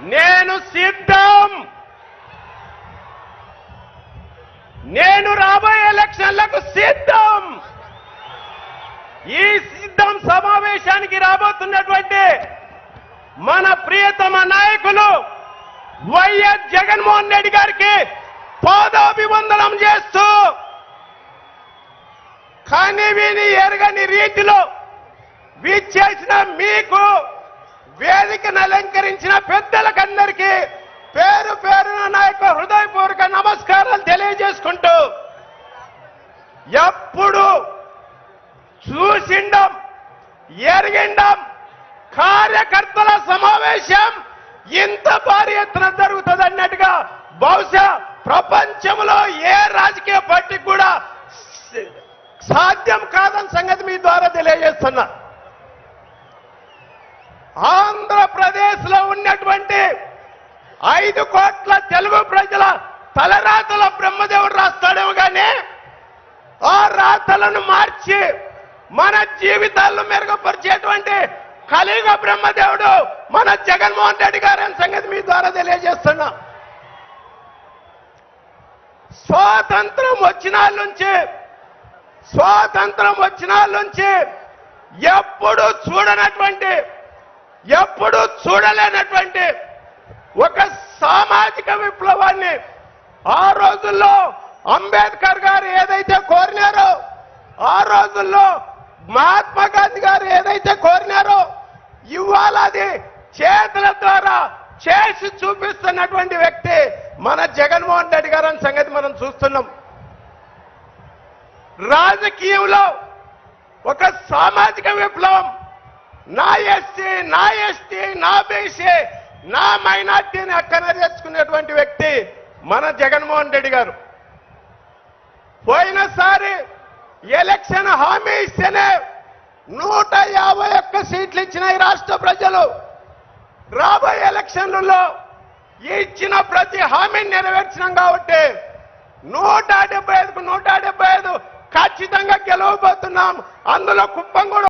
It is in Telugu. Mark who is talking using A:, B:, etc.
A: నేను సిద్ధం. నేను రాబోయే ఎలక్షన్లకు సిద్ధం. ఈ సిద్ధం సమావేశానికి రాబోతున్నటువంటి మన ప్రియతమ నాయకులు వైఎస్ జగన్మోహన్ రెడ్డి గారికి పాదాభివందనం చేస్తూ కానీ విని ఎరగని రీతిలో విచ్చేసిన మీకు ఎప్పుడు చూసిండం ఎరిగిండం కార్యకర్తల సమావేశం ఇంత భారీ ఎత్తున జరుగుతుంది అన్నట్టుగా బహుశా ప్రపంచంలో ఏ రాజకీయ పార్టీకి కూడా సాధ్యం కాదని సంగతి మీ ద్వారా తెలియజేస్తున్నా. ఆంధ్రప్రదేశ్లో ఉన్నటువంటి ఐదు కోట్ల తెలుగు ప్రజల తలరాతల బ్రహ్మదేవుడు రాస్తాడేమో కానీ ఆ రాతలను మార్చి మన జీవితాలను మెరుగుపరిచేటువంటి కలియుగ బ్రహ్మదేవుడు మన జగన్మోహన్ రెడ్డి గారి సంగతి మీ ద్వారా తెలియజేస్తున్నా. స్వాతంత్రం వచ్చిన నుంచి స్వాతంత్రం వచ్చిన నుంచి ఎప్పుడు చూడనటువంటి ఎప్పుడు చూడలేనటువంటి ఒక సామాజిక విప్లవాన్ని ఆ రోజుల్లో అంబేద్కర్ గారు ఏదైతే కోరినారో ఆ రోజుల్లో మహాత్మా గాంధీ గారు ఏదైతే కోరినారో ఇవాళ అది చేతుల ద్వారా చేసి చూపిస్తున్నటువంటి వ్యక్తి మన జగన్మోహన్ రెడ్డి గారు అనే సంగతి మనం చూస్తున్నాం. రాజకీయంలో ఒక సామాజిక విప్లవం. నా ఎస్సీ నా ఎస్టీ నా బీసీ నా మైనార్టీని అక్కన తెచ్చుకునేటువంటి వ్యక్తి మన జగన్మోహన్ రెడ్డి గారు. పోయినసారి ఎలక్షన్ హామీ ఇస్తేనే నూట యాభై ఒక్క సీట్లు ఇచ్చిన ఈ రాష్ట్ర ప్రజలు. రాబోయే ఎలక్షన్లలో ఇచ్చిన ప్రతి హామీని నెరవేర్చినాం కాబట్టి నూట డెబ్బై ఐదుకు నూట డెబ్బై ఐదు ఖచ్చితంగా గెలవబోతున్నాం. అందులో కుప్పం కూడా